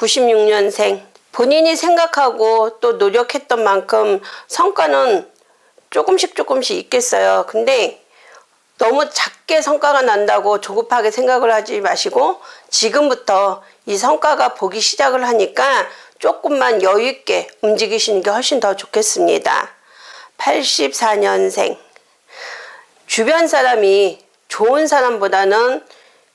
96년생. 본인이 생각하고 또 노력했던 만큼 성과는 조금씩 조금씩 있겠어요. 근데 너무 작게 성과가 난다고 조급하게 생각을 하지 마시고 지금부터 이 성과가 보기 시작을 하니까 조금만 여유 있게 움직이시는 게 훨씬 더 좋겠습니다. 84년생. 주변 사람이 좋은 사람보다는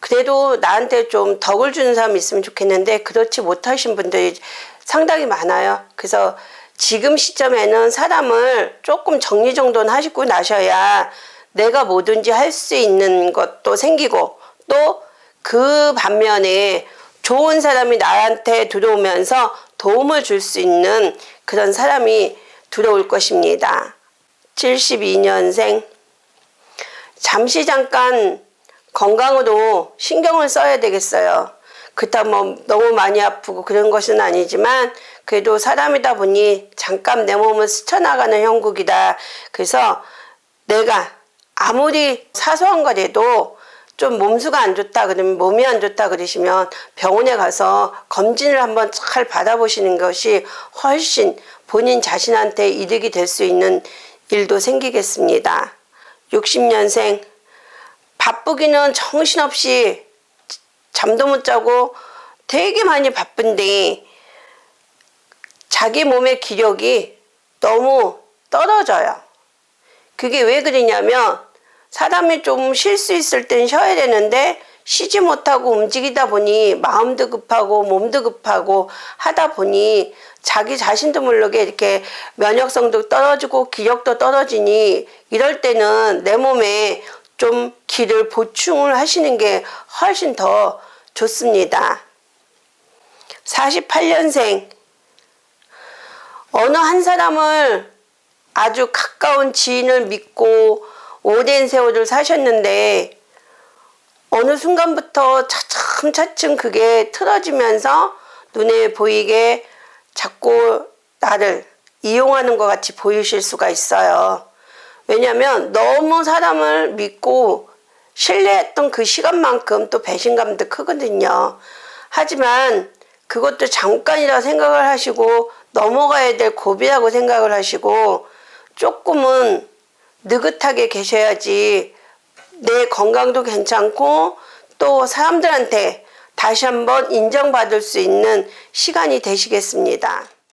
그래도 나한테 좀 덕을 주는 사람이 있으면 좋겠는데 그렇지 못하신 분들이 상당히 많아요. 그래서 지금 시점에는 사람을 조금 정리정돈 하시고 나셔야 내가 뭐든지 할 수 있는 것도 생기고 또 그 반면에 좋은 사람이 나한테 들어오면서 도움을 줄 수 있는 그런 사람이 들어올 것입니다. 72년생. 잠시 잠깐 건강으로 신경을 써야 되겠어요. 그렇다고 뭐 너무 많이 아프고 그런 것은 아니지만 그래도 사람이다 보니 잠깐 내 몸을 스쳐나가는 형국이다. 그래서 내가 아무리 사소한 거라도 좀 몸수가 안 좋다 그러면 몸이 안 좋다 그러시면 병원에 가서 검진을 한번 잘 받아보시는 것이 훨씬 본인 자신한테 이득이 될 수 있는 일도 생기겠습니다. 60년생 바쁘기는 정신없이 잠도 못 자고 되게 많이 바쁜데 자기 몸의 기력이 너무 떨어져요. 그게 왜 그러냐면 사람이 좀 쉴 수 있을 땐 쉬어야 되는데 쉬지 못하고 움직이다 보니 마음도 급하고 몸도 급하고 하다 보니 자기 자신도 모르게 이렇게 면역성도 떨어지고 기력도 떨어지니 이럴 때는 내 몸에 좀 기를 보충을 하시는 게 훨씬 더 좋습니다. 48년생 어느 한 사람을 아주 가까운 지인을 믿고 오랜 세월을 사셨는데 어느 순간부터 차츰차츰 그게 틀어지면서 눈에 보이게 자꾸 나를 이용하는 것 같이 보이실 수가 있어요. 왜냐하면 너무 사람을 믿고 신뢰했던 그 시간만큼 또 배신감도 크거든요. 하지만 그것도 잠깐이라 생각을 하시고 넘어가야 될 고비라고 생각을 하시고 조금은 느긋하게 계셔야지 내 건강도 괜찮고 또 사람들한테 다시 한번 인정받을 수 있는 시간이 되시겠습니다.